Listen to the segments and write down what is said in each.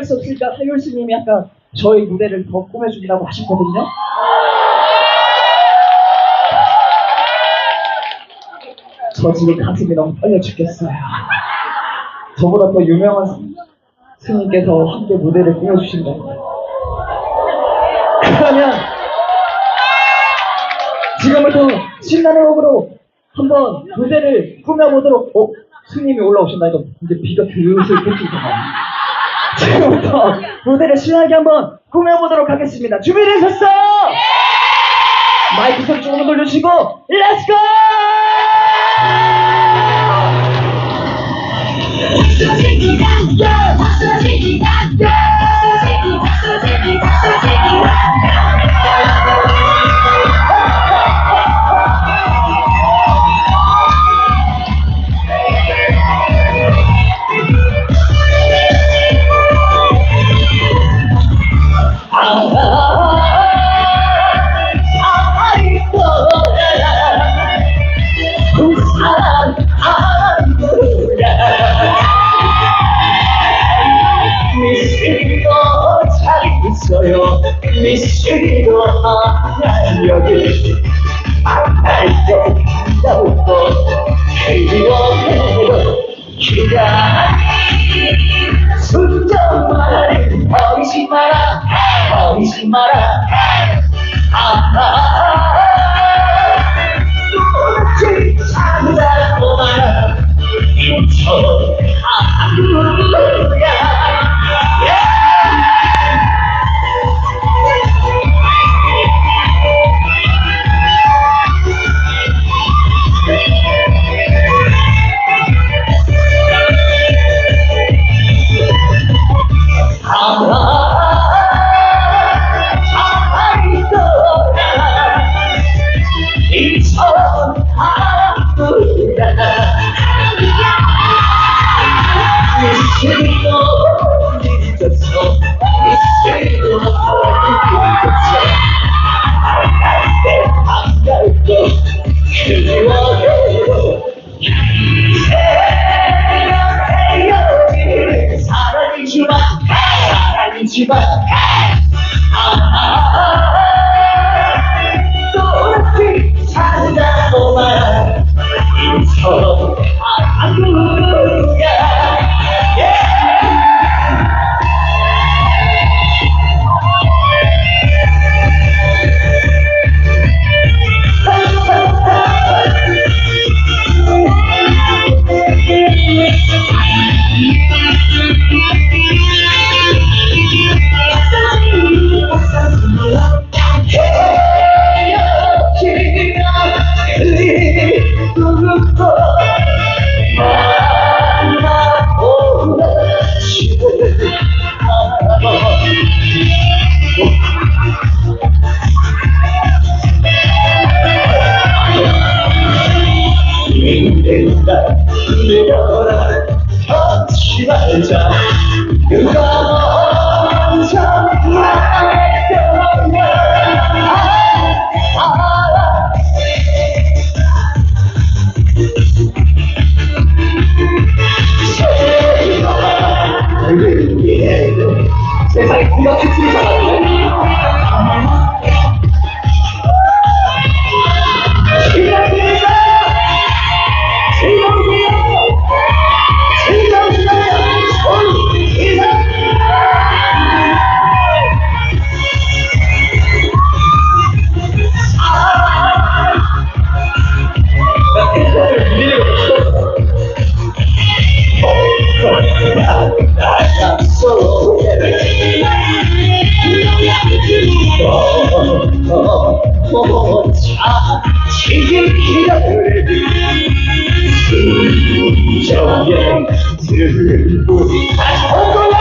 할 수 없으니까 하율 스님이 아까 저희 무대를 더 꾸며주기라고 하셨거든요. 저 지금 가슴이 너무 떨려 죽겠어요. 저보다 더 유명한 스- 스님께서 함께 무대를 꾸며주신다고. 그러면 지금부터 신나는 곡으로 한번 무대를 꾸며보도록 어? 스님이 올라오신다 이거 이제 비가 슬슬 그치잖아 지금부터 무대를 신나게 한번 꾸며보도록 하겠습니다 준비되셨어? 마이크 소리 조금 돌려주시고 렛츠고! 미스도 dia deste. こんな手小便，今日不洗。来，红哥。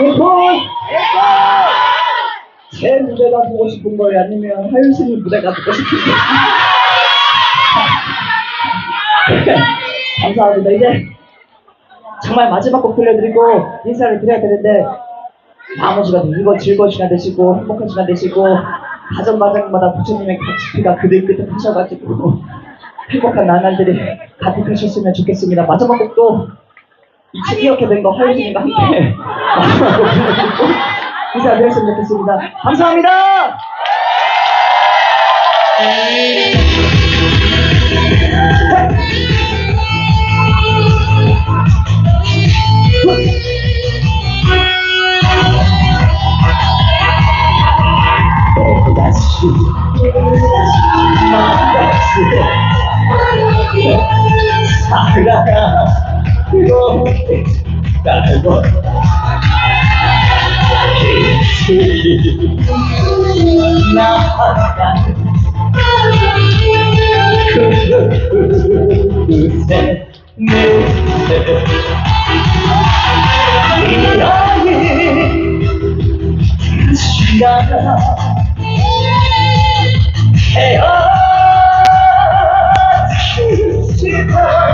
앵콜! 제 무대가 보고 싶은 거예요? 아니면 하윤승이 무대가 보고 싶은 거예요? 감사합니다. 이제 정말 마지막 곡 들려드리고 인사를 드려야 되는데 나머지가 이거 즐거운 시간 되시고 행복한 시간 되시고 가정마당마다 부처님의 가치피가 그들 끝에 하셔가지고 행복한 나날들이 가득하셨으면 좋겠습니다. 마지막 곡도 이렇게 된거 하윤이가 함께 인사드렸으면 좋겠습니다. 감사합니다. 또다시 Cara, agora. Nada. Você meu. E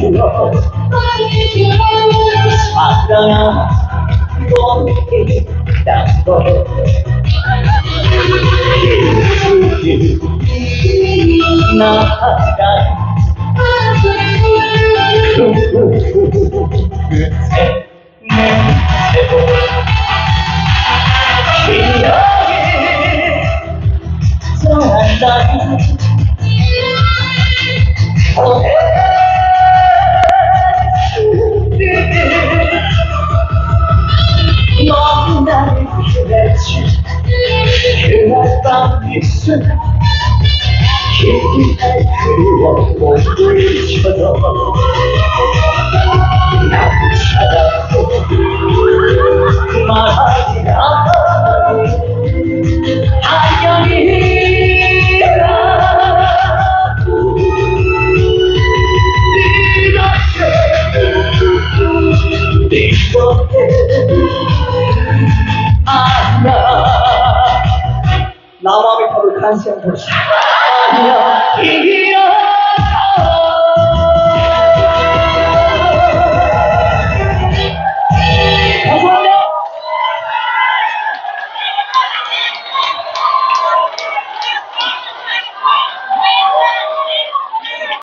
yours. I need don't Leci chyba tam miejsce Kiedy było podróż świadomo Não. Glória